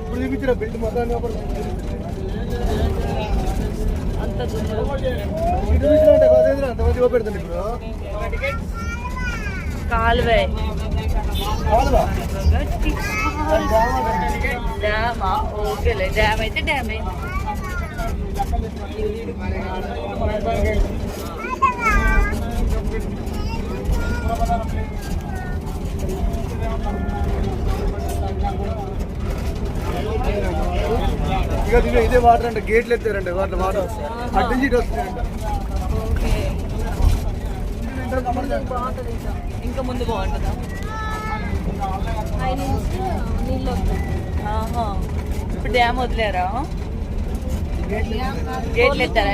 ఇప్పుడు చూపించిన బిల్డ్ మొత్తాన్ని అంత మంది పెడుతుంది ఇప్పుడు కాలువే. డ్యామా ఓకేలే డ్యామ్ అయితే డ్యామే ఇక ఇదే ఇదే వాటర్ అంటే గేట్లు ఎత్తారంటే వాటర్ వాటర్ అటు నుంచి ఇటు. ఇంకా ముందు బాగుంటుందా డ్యామ్ వదిలేరా? గేట్లు ఎత్తారా?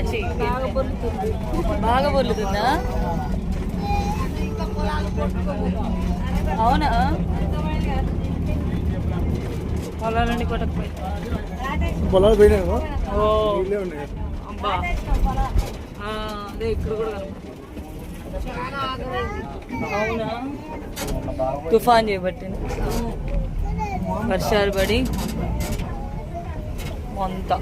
బాగా పొల్లుతుందా అవునా? పొలాలన్నీ కొట్టకపోయి పొలాలు అబ్బా. అదే ఇక్కడ కూడా. అవునా? తుఫాన్ చేపట్టింది. వర్షాలు పడి తుఫాన్.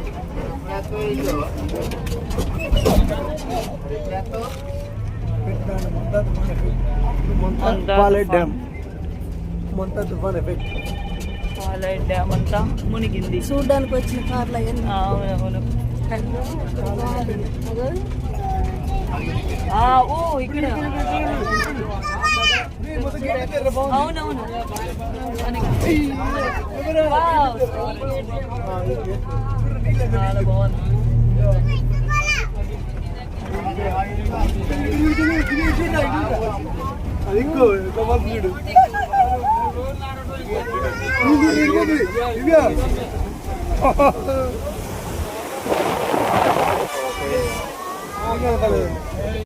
డ్యామ్ అంతా మునిగింది. చూడడానికి వచ్చిన కార్లు అవునవును ఆ, ఓ ఇక్కడ. అవునవును. ഇങ്ങോട്ട്